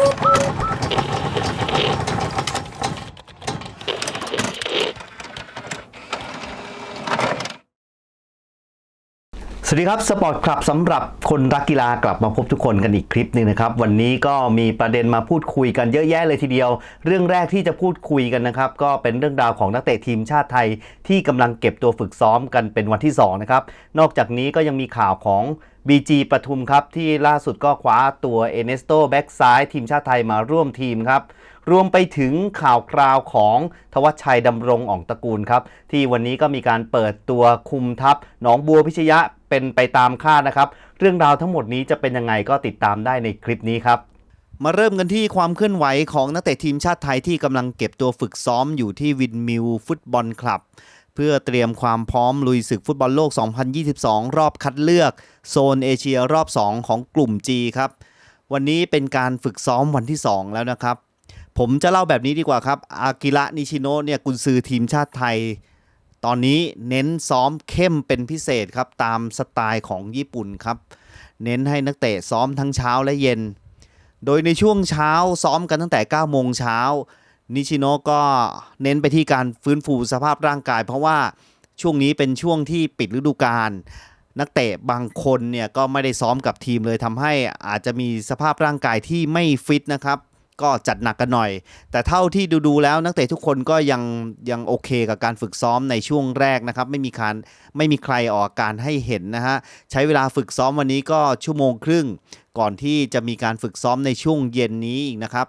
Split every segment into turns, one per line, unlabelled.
Woo! สวัสดีครับสปอร์ตคลับสำหรับคนรักกีฬากลับมาพบทุกคนกันอีกคลิปหนึ่งนะครับวันนี้ก็มีประเด็นมาพูดคุยกันเยอะแยะเลยทีเดียว เรื่องแรกที่จะพูดคุยกันนะครับก็เป็นเรื่องราวของนักเตะทีมชาติไทย ที่กำลังเก็บตัวฝึกซ้อมกันเป็นวันที่สองนะครับนอกจากนี้ก็ยังมีข่าวของ BG ปทุมครับ ที่ล่าสุดก็คว้าตัวเอเนสโตแบ็กซ้ายทีมชาติไทยมาร่วมทีมครับรวมไปถึงข่าวคราวของทวัชชัยดำรงอ่องตระกูลครับที่วันนี้ก็มีการเปิดตัวคุมทัพหนองบัวพิชยะ เป็นไปตามคาดนะครับ เรื่องราวทั้งหมดนี้จะเป็นยังไงก็ติดตามได้ในคลิปนี้ครับ มาเริ่มกันที่ความเคลื่อนไหวของนักเตะทีมชาติไทยที่กำลังเก็บตัวฝึกซ้อมอยู่ที่วินมิลฟุตบอลคลับ เพื่อเตรียมความพร้อมลุยศึกฟุตบอลโลก 2022 รอบคัดเลือก โซนเอเชียรอบ 2 ของกลุ่ม G ครับวันนี้เป็นการฝึกซ้อมวันที่ 2 แล้วนะครับ ผมจะเล่าแบบนี้ดีกว่าครับ อากิระนิชิโนะเนี่ยกุนซือทีมชาติไทย ตอนนี้เน้นซ้อมเข้มเป็นพิเศษครับตามสไตล์ของญี่ปุ่นครับ เน้นให้นักเตะซ้อมทั้งเช้าและเย็น โดยในช่วงเช้าซ้อมกันตั้งแต่ 9 โมงเช้านิชิโนก็เน้นไปที่การฟื้นฟูสภาพร่างกาย เพราะว่าช่วงนี้เป็นช่วงที่ปิดฤดูกาลนักเตะบางคนเนี่ยก็ไม่ได้ซ้อมกับทีมเลยทำให้อาจจะมีสภาพร่างกายที่ไม่ฟิตนะครับ ก็จัดหนักกันหน่อย แต่เท่าที่ดูๆแล้วนักเตะทุกคนก็ยังยังโอเคกับการฝึกซ้อมในช่วงแรกนะครับ ไม่มีการไม่มีใครออกอาการให้เห็นนะฮะ ใช้เวลาฝึกซ้อมวันนี้ก็ชั่วโมงครึ่ง ก่อนที่จะมีการฝึกซ้อมในช่วงเย็นนี้อีกนะครับ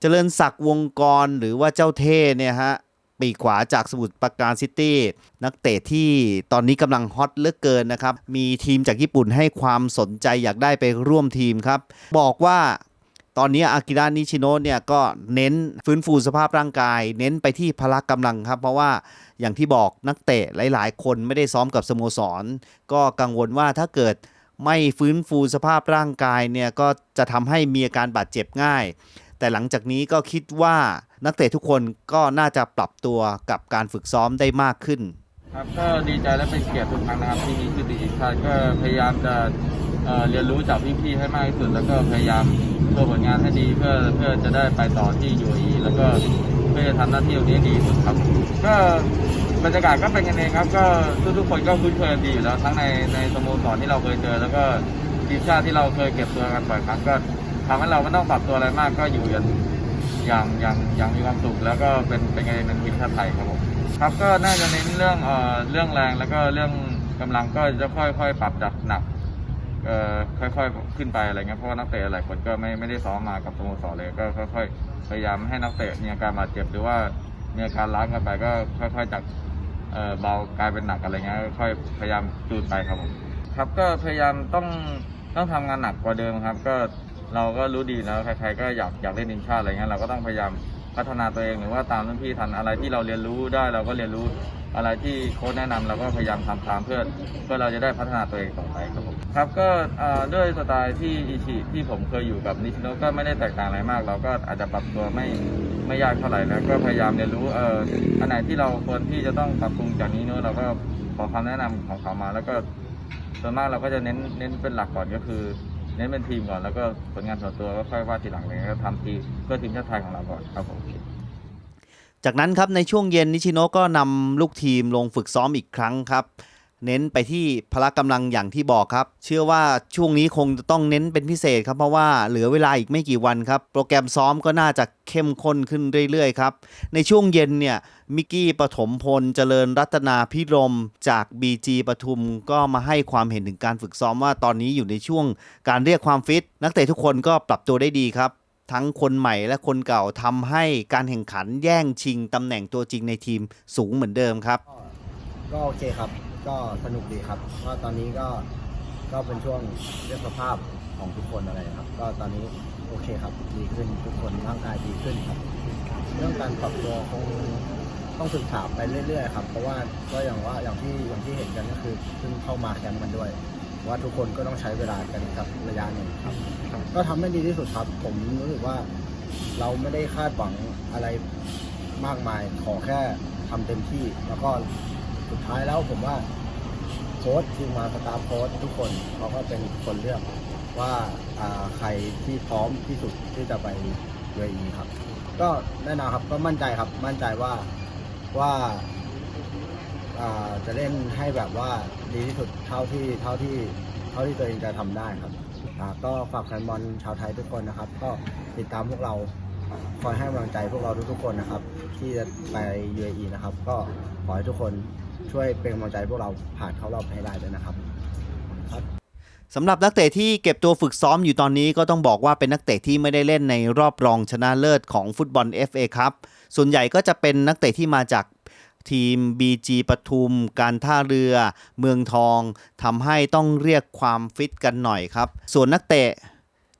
เจริญศักดิ์วงกรหรือว่าเจ้าเท่เนี่ยฮะปีขวาจากสมุทรปราการซิตี้นักเตะที่ตอนนี้กำลังฮอตเลือเกินนะครับ มีทีมจากญี่ปุ่นให้ความสนใจอยากได้ไปร่วมทีมครับ บอกว่า ตอนนี้อากิระนิชิโนะเนี่ยก็เน้นฟื้นฟูสภาพร่างกาย เน้นไปที่พละกำลังครับ เพราะว่าอย่างที่บอกนักเตะหลาย ๆ คนไม่ได้ซ้อมกับสโมสร ก็กังวลว่าถ้าเกิดไม่ฟื้นฟูสภาพร่างกายเนี่ยก็จะทำให้มีอาการบาดเจ็บง่าย แต่หลังจากนี้ก็คิดว่านักเตะทุกคนก็น่าจะปรับตัวกับการฝึกซ้อมได้มากขึ้น
ครับก็ดีใจและเป็นเกียรติทุกครั้งนะครับที่มีชื่อติดทีมชาติก็พยายามจะเอ่อเรียนรู้จากพี่ๆให้มากที่สุดแล้วก็พยายาม โชว์ผลงานให้ดีเพื่อเพื่อจะได้ไปต่อที่ UAE แล้วก็เพื่อจะทำหน้าที่ตรงนี้ดีสุดครับ ก็บรรยากาศก็เป็นกันเองครับ ก็ทุกๆคนก็คุ้นเคยกันดีอยู่แล้วทั้งในในสโมสรที่เราเคยเจอ แล้วก็ทีมชาติที่เราเคยเก็บตัวกันบ่อยครั้งก็ทำให้เราไม่ต้องปรับตัวอะไรมากก็อยู่กันอย่างอย่างอย่างมีความสุขแล้วก็เป็นเป็นไงเป็นทีมชาติไทยครับผมครับก็น่าจะเน้นเรื่องเอ่อเรื่องแรงแล้วก็เรื่องกำลังก็จะค่อยๆ ปรับจากหนัก ค่อยๆขึ้นไปอะไรเงี้ยเพราะว่านักเตะหลายคนก็ไม่ไม่ได้ซ้อมมากับสโมสรเลยก็ค่อยๆพยายามให้นักเตะมีอาการบาดเจ็บหรือว่ามีอาการล้ากันไปก็ค่อยๆจากเบากลายเป็นหนักอะไรเงี้ยค่อยพยายามจูนไปครับผมครับก็พยายามต้องต้องทำงานหนักกว่าเดิมครับ ก็เราก็รู้ดีแล้วใครๆก็อยากอยากเล่นทีมชาติอะไรเงี้ยเราก็ต้องพยายาม พัฒนาตัวเองหรือว่าตามรุ่นพี่ทันอะไรที่เราเรียนรู้ได้เราก็เรียนรู้อะไรที่โค้ชแนะนำเราก็พยายามทำตามเพื่อเพื่อเราจะได้พัฒนาตัวเองต่อไปครับผมครับก็ด้วยสไตล์ที่อิชิที่ผมเคยอยู่กับนิชิโนก็ไม่ได้แตกต่างอะไรมาก เราก็อาจจะปรับตัวไม่ไม่ยากเท่าไหร่แล้วก็พยายามเรียนรู้เอออันไหนที่เราควรที่จะต้องปรับปรุงจากนี้เนอะเราก็ขอคำแนะนำของเขามา แล้วก็ส่วนมากเราก็จะเน้นเน้นเป็นหลักก่อนก็คือ เน้นเป็นทีมก่อนแล้วก็ผลงานส่วนตัวก็ค่อยว่าทีหลังเลยก็ทำทีเพื่อทีมชาติไทยของเราก่อนครับผม
จากนั้นครับในช่วงเย็นนิชิโนก็นำลูกทีมลงฝึกซ้อมอีกครั้งครับ เน้นไปที่พละกำลังอย่างที่บอกครับ เชื่อว่าช่วงนี้คงจะต้องเน้นเป็นพิเศษครับเพราะว่าเหลือเวลาอีกไม่กี่วันครับ โปรแกรมซ้อมก็น่าจะเข้มข้นขึ้นเรื่อยๆครับ ในช่วงเย็นเนี่ยมิกกี้ปฐมพลเจริญรัตนาพิรมจาก BG ปทุมก็มาให้ความเห็นถึงการฝึกซ้อมว่าตอนนี้อยู่ในช่วงการเรียกความฟิต นักเตะทุกคนก็ปรับตัวได้ดีครับทั้งคนใหม่และคนเก่าทำให้การแข่งขันแย่งชิงตำแหน่งตัวจริงในทีมสูงเหมือนเดิมครับ
ก็โอเคครับ ก็สนุกดีครับก็ตอนนี้ก็ก็เป็นช่วงเรื่องสภาพของทุกคนอะไรครับ ก็ตอนนี้โอเคครับดีขึ้นทุกคนร่างกายดีขึ้นครับ เรื่องการปรับตัวคงต้องศึกษาไปเรื่อยๆครับเพราะว่าก็อย่างว่าอย่างที่อย่างที่เห็นกันก็คือเพิ่งเข้ามาแคมป์มันด้วย ว่าทุกคนก็ต้องใช้เวลากันครับระยะหนึ่งครับ ก็ทำให้ดีที่สุดครับ ผมรู้สึกว่าเราไม่ได้คาดหวังอะไรมากมายขอแค่ทำเต็มที่แล้วก็ สุดท้ายแล้วผมว่าโค้ชทีมงานสตาฟโค้ชทุกคนเขาก็เป็นคนเลือกว่าใครที่พร้อมที่สุดที่จะไป UAE ครับ ก็แน่นอนครับก็มั่นใจครับมั่นใจว่าว่าจะเล่นให้แบบว่าดีที่สุดเท่าที่เท่าที่เท่าที่ตัวเองจะทำได้ครับก็ฝากแฟนบอลชาวไทยทุกคนนะครับ ก็ติดตามพวกเราคอยให้กำลังใจพวกเราทุกๆคนนะครับ ที่จะไป UAE นะครับ ก็ขอให้ทุกคน ช่วยเป็นกำลังใจพวกเราผ่านเข้ารอบให้ได้ด้วยนะครับครับ
สำหรับนักเตะที่เก็บตัวฝึกซ้อมอยู่ตอนนี้ก็ต้องบอกว่าเป็นนักเตะที่ไม่ได้เล่นในรอบรองชนะเลิศของฟุตบอล FA ครับส่วนใหญ่ก็จะเป็นนักเตะที่มาจากทีม BG ปทุม การท่าเรือ เมืองทองทำให้ต้องเรียกความฟิตกันหน่อยครับ ส่วนนักเตะ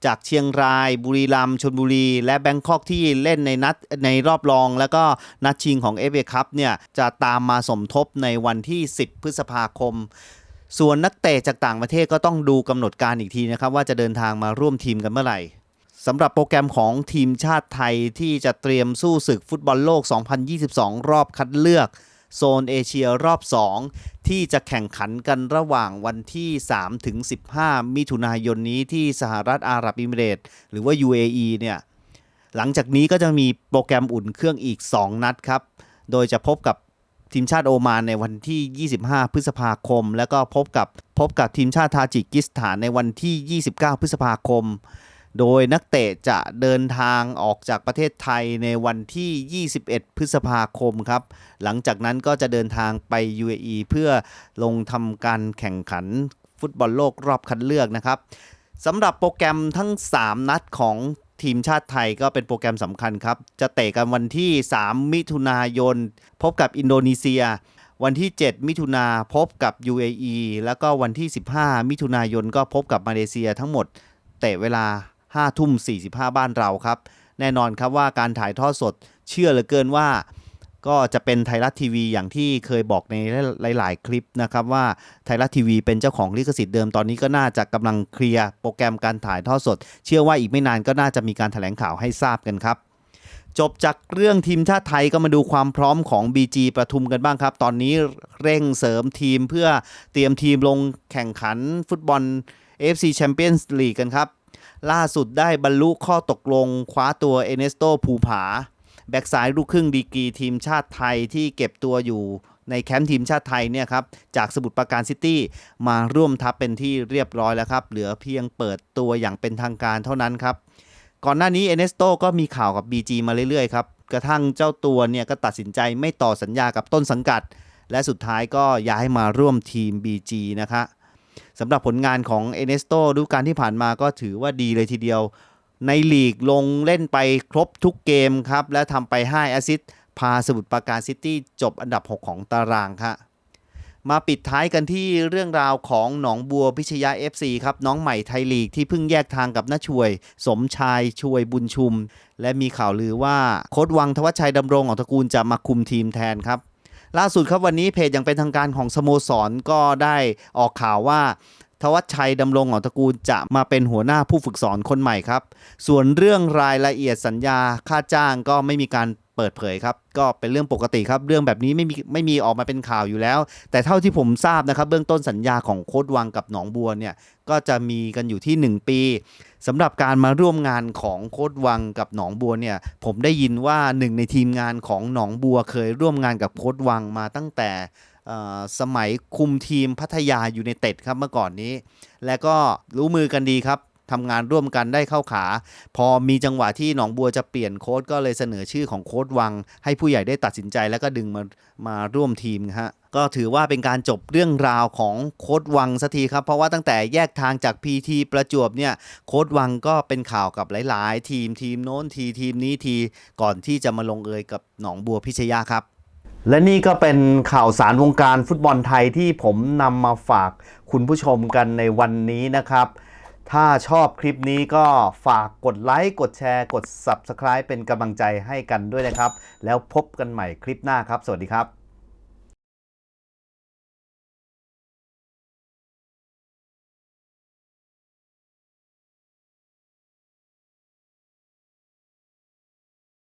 จากเชียงราย บุรีรัมย์ชนบุรี และแบงคอกที่เล่นในนัดในรอบรอง แล้วก็นัดชิงของ FA ครับเนี่ยจะตามมาสมทบในวันที่ 10 พฤษภาคม ส่วนนักเตะจากต่างประเทศก็ต้องดูกำหนดการอีกทีนะครับว่าจะเดินทางมาร่วมทีมกันเมื่อไหร่สำหรับโปรแกรมของทีมชาติไทยที่จะเตรียมสู้ศึกฟุตบอลโลก 2022 รอบคัดเลือก โซนเอเชียรอบ 2 ที่จะแข่งขันกันระหว่างวันที่3ถึง15 มิถุนายนนี้ที่สหรัฐอาหรับอิมิเรตหรือว่า UAE เนี่ยหลังจากนี้ก็จะมีโปรแกรมอุ่นเครื่องอีก 2 นัดครับ โดยจะพบกับทีมชาติโอมานในวันที่ 25 พฤษภาคม แล้วก็พบกับพบกับทีมชาติทาจิกิสถานในวันที่ 29 พฤษภาคม โดยนักเตะจะเดินทางออกจากประเทศไทยในวันที่ 21 พฤษภาคมครับ หลังจากนั้นก็จะเดินทางไป UAE เพื่อลงทำการแข่งขันฟุตบอลโลกรอบคัดเลือกนะครับสำหรับโปรแกรมทั้ง 3 นัดของทีมชาติไทยก็เป็นโปรแกรมสำคัญครับ จะเตะกันวันที่ 3 มิถุนายน พบกับอินโดนีเซีย วันที่ 7 มิถุนาพบกับ UAE แล้วก็วันที่ 15 มิถุนายนก็พบกับมาเลเซียทั้งหมด เตะเวลา 5ทุ่ม45 บ้านเราครับ แน่นอนครับว่าการถ่ายทอดสดเชื่อเหลือเกินว่า ก็จะเป็นไทยรัฐทีวีอย่างที่เคยบอกในหลาย ๆ คลิปนะครับว่าไทยรัฐทีวีเป็นเจ้าของลิขสิทธิ์เดิมตอนนี้ก็น่าจะกำลังเคลียร์โปรแกรมการถ่ายทอดสด เชื่อว่าอีกไม่นานก็น่าจะมีการแถลงข่าวให้ทราบกันครับจบจากเรื่องทีมชาติไทยก็มาดูความพร้อมของ BG ประทุมกันบ้างครับ ตอนนี้เร่งเสริมทีมเพื่อเตรียมทีมลงแข่งขันฟุตบอล AFC Champions League กันครับ ล่าสุดได้บรรลุข้อตกลงคว้าตัวเอเนสโตภูผา แบ็กซ้ายลูกครึ่งดีกรีทีมชาติไทยที่เก็บตัวอยู่ในแคมป์ทีมชาติไทยเนี่ยครับจากสมุทรปราการซิตี้มาร่วมทัพเป็นที่เรียบร้อยแล้วครับ เหลือเพียงเปิดตัวอย่างเป็นทางการเท่านั้นครับ ก่อนหน้านี้เอเนสโตก็มีข่าวกับ BG มาเรื่อยๆครับ กระทั่งเจ้าตัวเนี่ยก็ตัดสินใจไม่ต่อสัญญากับต้นสังกัด และสุดท้ายก็ย้ายมาร่วมทีม BG นะคะ สำหรับผลงานของเอเนสโตฤดูกาลที่ผ่านมาก็ถือว่าดีเลยทีเดียว ในลีกลงเล่นไปครบทุกเกมครับ และทำไป 5 แอสซิสต์พาสมุทรปราการซิตี้จบอันดับ 6 ของตารางครับมาปิดท้ายกันที่เรื่องราวของหนองบัวพิชยา FC ครับ น้องใหม่ไทยลีกที่เพิ่งแยกทางกับน้าช่วย สมชายช่วยบุญชุม และมีข่าวลือว่าโค้ดวังทวัชชัยดำรงของตระกูลจะมาคุมทีมแทนครับ ล่าสุดครับวันนี้เพจอย่างเป็นทางการของสโมสรก็ได้ออกข่าวว่าทวัชชัยดำรงของตระกูลจะมาเป็นหัวหน้าผู้ฝึกสอนคนใหม่ครับ ส่วนเรื่องรายละเอียดสัญญาค่าจ้างก็ไม่มีการเปิดเผยครับ ก็เป็นเรื่องปกติครับ เรื่องแบบนี้ไม่มีไม่มีออกมาเป็นข่าวอยู่แล้ว แต่เท่าที่ผมทราบนะครับ เบื้องต้นสัญญาของโค้ดวังกับหนองบัวเนี่ยก็จะมีกันอยู่ที่ 1 ปีสำหรับการมาร่วมงานของโค้ดวังกับหนองบัวเนี่ย ผมได้ยินว่าหนึ่งในทีมงานของหนองบัวเคยร่วมงานกับโค้ดวังมาตั้งแต่สมัยคุมทีมพัทยาอยู่ในเต็ดครับเมื่อก่อนนี้ และก็รู้มือกันดีครับ ทำงานร่วมกันได้เข้าขา พอมีจังหวะที่หนองบัวจะเปลี่ยนโค้ดก็เลยเสนอชื่อของโค้ดวัง ให้ผู้ใหญ่ได้ตัดสินใจแล้วก็ดึงมามาร่วมทีมฮะก็ถือว่าเป็นการจบเรื่องราวของโค้ดวังสักทีครับ เพราะว่าตั้งแต่แยกทางจาก PT ประจวบเนี่ยโค้ดวังก็เป็นข่าวกับหลาย ๆ ทีมทีมโน้นทีทีมนี้ทีก่อนที่จะมาลงเอยกับหนองบัวพิชยาครับ และนี่ก็เป็นข่าวสารวงการฟุตบอลไทยที่ผมนำมาฝากคุณผู้ชมกันในวันนี้นะครับ ถ้าชอบคลิปนี้ก็ฝากกดไลค์กดแชร์ กด Subscribe เป็นกำลังใจให้กันด้วยนะครับ แล้วพบกันใหม่คลิปหน้าครับ สวัสดีครับ